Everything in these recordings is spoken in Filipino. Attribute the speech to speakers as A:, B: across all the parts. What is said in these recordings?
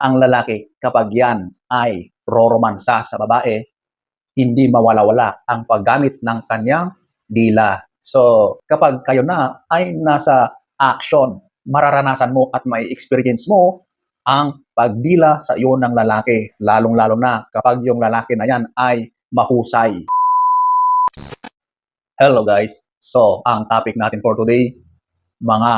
A: ang lalaki kapag yan ay roromansa sa babae, hindi mawala-wala ang paggamit ng kanyang dila. So, kapag kayo na ay nasa action, mararanasan mo at may experience mo ang pagdila sa iyo ng lalaki, lalong-lalo na kapag yung lalaki na yan ay mahusay. Hello guys! So, ang topic natin for today, mga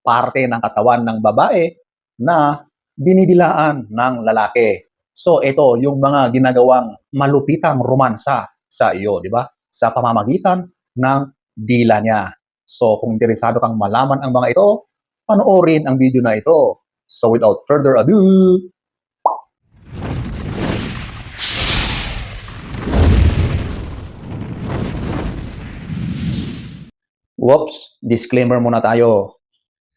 A: parte ng katawan ng babae na dinidilaan ng lalaki. So, ito yung mga ginagawang malupitang romansa sa iyo, di ba? Sa pamamagitan ng dila niya. So, kung interesado kang malaman ang mga ito, panoorin ang video na ito. So, without further ado, Whoops, disclaimer muna tayo.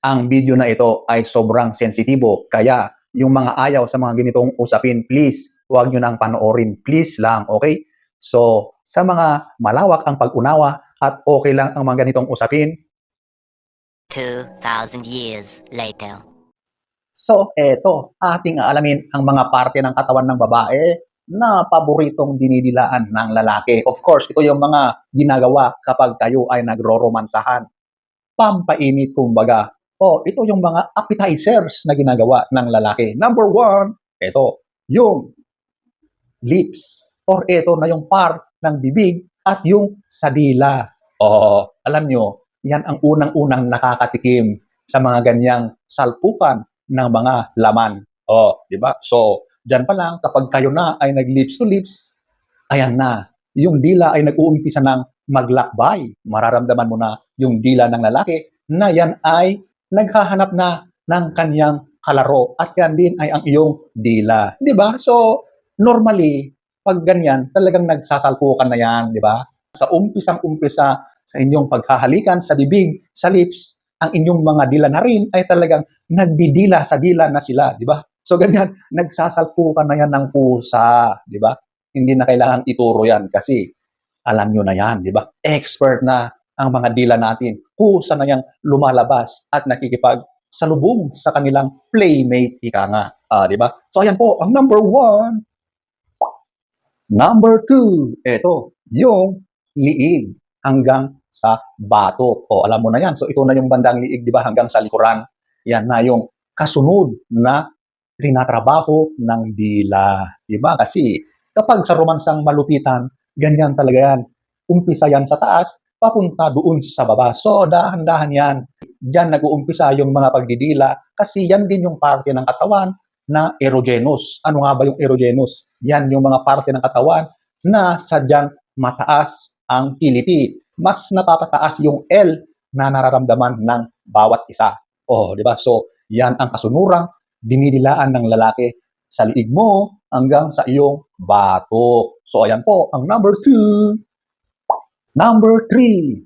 A: Ang video na ito ay sobrang sensitibo, kaya yung mga ayaw sa mga ganitong usapin, please, huwag nyo nang panoorin. Please lang, okay? So, sa mga malawak ang pag-unawa at okay lang ang mga ganitong usapin,
B: 2,000 years later.
A: So, eto, ating aalamin ang mga parte ng katawan ng babae na paboritong dinidilaan ng lalaki. Of course, ito yung mga ginagawa kapag kayo ay nagroromansahan. Pampainit, kumbaga. O, ito yung mga appetizers na ginagawa ng lalaki. Number one, ito, yung lips. Or ito na yung part ng bibig at yung sa dila. O, alam nyo, yan ang unang-unang nakakatikim sa mga ganyang salpukan ng mga laman. Oh, di ba? So, diyan pa lang kapag kayo na ay nag-lips to lips, ayan na. Yung dila ay nag-uumpisa ng maglakbay. Mararamdaman mo na yung dila ng lalaki na yan ay naghahanap na ng kanyang kalaro at yan din ay ang iyong dila. Di ba? So, normally, pag ganyan, talagang nagsasalpukan na yan, di ba? Sa umpisang-umpisa sa inyong paghahalikan sa bibig, sa lips, ang inyong mga dila na rin ay talagang nagdidila sa dila na sila, di ba? So ganyan, nagsasalpukan na yan ng pusa, di ba? Hindi na kailangan ituro yan kasi alam nyo na yan, di ba? Expert na ang mga dila natin. Pusa na yang lumalabas at nakikipag salubong sa kanilang playmate, ika nga. Ah, di ba? So ayan po, ang number one. Number two, ito, yung liig hanggang sa batok. O alam mo na yan. So ito na yung bandang liig, di ba, hanggang sa likuran. Yan na yung kasunod na trinatrabaho ng dila. Di ba? Kasi kapag sa romansang malupitan, ganyan talaga yan. Umpisa yan sa taas, papunta doon sa baba. So dahan-dahan yan. Diyan nag-uumpisa yung mga pagdidila kasi yan din yung parte ng katawan na erogenous. Ano nga ba yung erogenous? Yan yung mga parte ng katawan na sadyang mataas ang kiliti. Mas napapataas yung L na nararamdaman ng bawat isa. Oh, di ba? So, yan ang kasunurang dinidilaan ng lalaki sa liig mo hanggang sa iyong batok. So, ayan po, ang number two. Number three,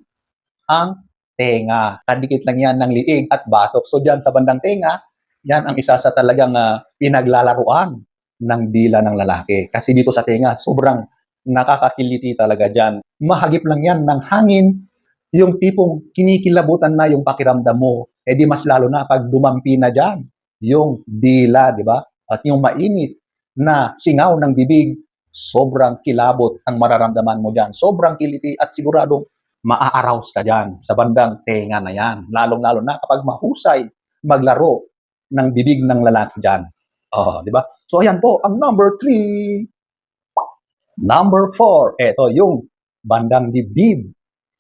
A: ang tenga. Kadikit lang yan ng liig at batok. So, dyan sa bandang tenga, yan ang isa sa talagang ah, pinaglalaruan ng dila ng lalaki. Kasi dito sa tenga, sobrang nakakakiliti talaga dyan. Mahagip lang yan ng hangin, yung tipong kinikilabutan na yung pakiramdam mo. Eh di mas lalo na pag dumampi na dyan, yung dila, di ba? At yung mainit na singaw ng bibig, sobrang kilabot ang mararamdaman mo dyan. Sobrang kiliti at siguradong maa-arouse ka dyan sa bandang tenga na yan. Lalong-lalo na kapag mahusay maglaro ng bibig ng lalaki dyan. Oh, di ba? So ayan po, ang number three. Number four, eto yung bandang dibdib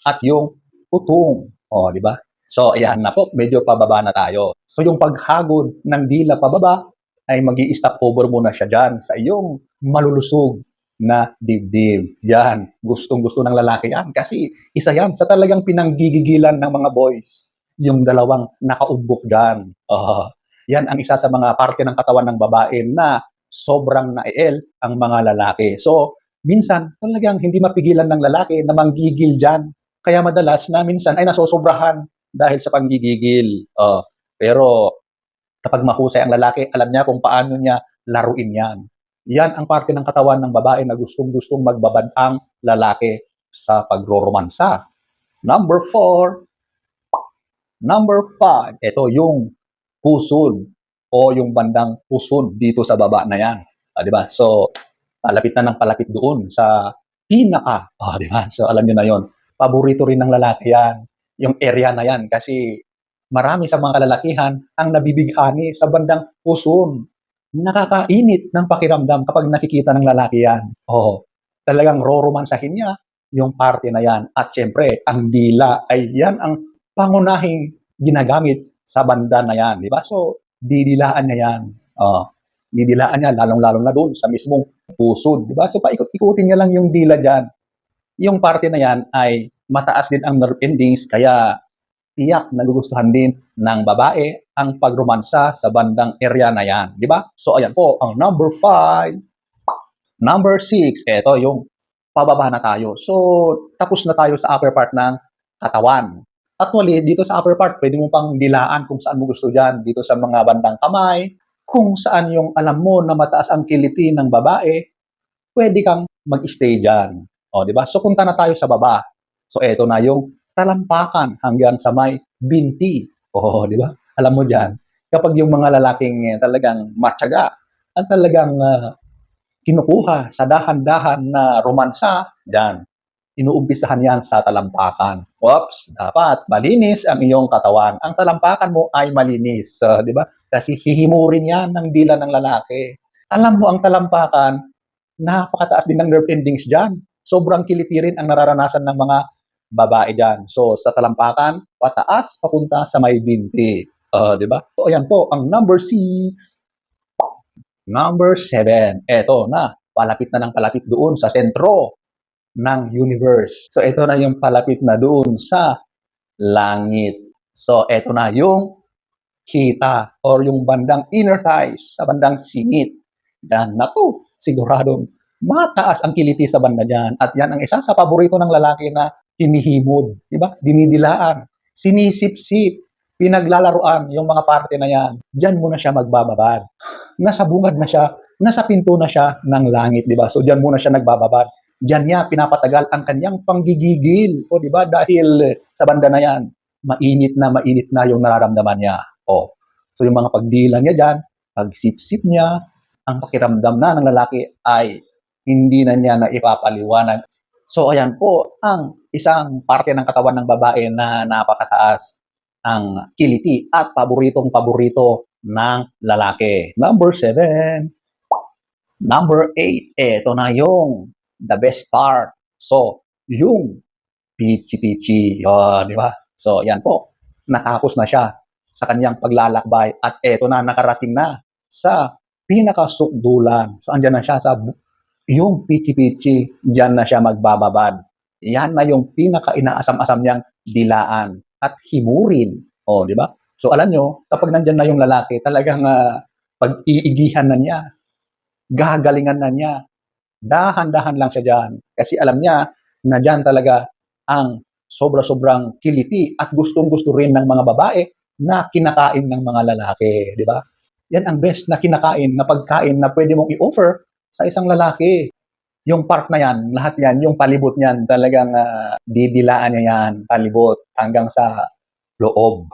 A: at yung utong. Oh, di ba? So ayan na po, medyo pababa na tayo. So yung paghagod ng dila pababa ay mag stop over muna siya dyan sa iyong malulusog na dibdib. Yan, gustong-gusto ng lalaki yan. Kasi isa yan sa talagang pinanggigigilan ng mga boys. Yung dalawang nakaumbok dyan. Oh, yan ang isa sa mga parte ng katawan ng babae na sobrang naiel ang mga lalaki. So, minsan talagang hindi mapigilan ng lalaki na manggigil dyan. Kaya madalas na minsan ay nasosobrahan dahil sa panggigigil. Oh, pero kapag mahusay ang lalaki, alam niya kung paano niya laruin yan. Yan ang parte ng katawan ng babae na gustong-gustong magbabad ang lalaki sa pagroromansa. Number four. Number five. Ito yung pusod. o yung bandang pusod dito sa baba na yan. Ah, di ba? So, palapit na ng palapit doon sa pinaka. Ah, di ba? So, alam niyo na yon. Paborito rin ng lalaki yan. Yung area na yan kasi marami sa mga kalalakihan ang nabibighani sa bandang puson. Nakakainit ng pakiramdam kapag nakikita ng lalaki yan. Oo. Talagang roromansahin niya yung party na yan. At syempre, ang dila ay yan ang pangunahing ginagamit sa banda na yan. Di ba? So, didilaan niya yan. Oh, didilaan niya, lalong-lalo na doon sa mismong pusod. Di ba? So, paikot-ikutin niya lang yung dila dyan. Yung party na yan ay mataas din ang nerve endings, kaya tiyak nagugustuhan din ng babae ang pagromansa sa bandang area na yan. Di ba? So, ayan po, ang number five. Number six, eto yung pababa na tayo. So, tapos na tayo sa upper part ng katawan. Actually, dito sa upper part, pwede mo pang dilaan kung saan mo gusto dyan. Dito sa mga bandang kamay, kung saan yung alam mo na mataas ang kiliti ng babae, pwede kang mag-stay dyan. O, di ba? So, punta na tayo sa baba. So, eto na yung talampakan hanggang sa may binti. O, di ba? Alam mo dyan, kapag yung mga lalaking eh, talagang matyaga, at talagang ah, kinukuha sa dahan-dahan na romansa, dyan, inuumpisahan yan sa talampakan. Oops, dapat malinis ang iyong katawan. Ang talampakan mo ay malinis, ah, di ba? Kasi hihimurin yan ng dila ng lalaki. Alam mo, ang talampakan, napakataas din ng nerve endings dyan. Sobrang kiliti rin ang nararanasan ng mga babae dyan. So, sa talampakan, pataas, papunta sa may binti. Ah, di ba? So, ayan po, ang number six. Number seven. Eto na, palapit na ng palapit doon sa sentro ng universe. So, ito na yung palapit na doon sa langit. So, eto na yung kita or yung bandang inner thighs sa bandang singit. Yan, naku, siguradong mataas ang kiliti sa banda dyan. At yan ang isa sa paborito ng lalaki na hinihimod, di ba? Dinidilaan, sinisip-sip, pinaglalaruan yung mga parte na yan. Diyan muna siya magbababad. Nasa bungad na siya, nasa pinto na siya ng langit, di ba? So diyan muna siya nagbababad. Diyan niya pinapatagal ang kanyang panggigigil, o di ba? Dahil sa banda na yan, mainit na mainit na yung nararamdaman niya. O. So yung mga pagdila niya diyan, pagsipsip niya, ang pakiramdam na ng lalaki ay hindi na niya na ipapaliwanag. So ayan po ang isang parte ng katawan ng babae na napakataas ang kiliti at paboritong paborito ng lalaki. Number seven. Number eight. Ito na yung the best part. So, yung pichi-pichi. Oh, di ba? So, yan po. Natapos na siya sa kanyang paglalakbay at eto na nakarating na sa pinakasukdulan. So, andyan na siya sa yung pichi-pichi. Diyan na siya magbababad. Yan na yung pinaka-inaasam-asam niyang dilaan at himurin. O, di ba? So, alam nyo, kapag nandyan na yung lalaki, talagang ah, pag-iigihan na niya, gagalingan na niya, dahan-dahan lang siya dyan. Kasi alam niya na dyan talaga ang sobra-sobrang kiliti at gustong-gusto rin ng mga babae na kinakain ng mga lalaki, di ba? Yan ang best na kinakain, na pagkain na pwede mong i-offer sa isang lalaki. Yung part na yan, lahat yan, yung palibot niyan, talagang ah, didilaan niya yan, palibot, hanggang sa loob.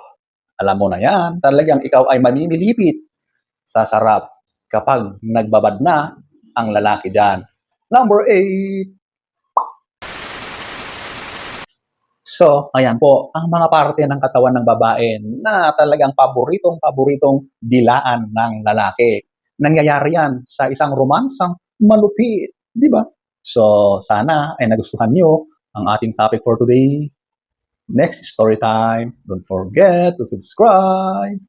A: Alam mo na yan, talagang ikaw ay mamimilipit sa sarap kapag nagbabad na ang lalaki dyan. Number eight. So, ayan po, ang mga parte ng katawan ng babae na talagang paboritong-paboritong dilaan ng lalaki. Nangyayari yan sa isang romansang malupit, di ba? So, sana ay nagustuhan nyo ang ating topic for today. Next story time. Don't forget to subscribe.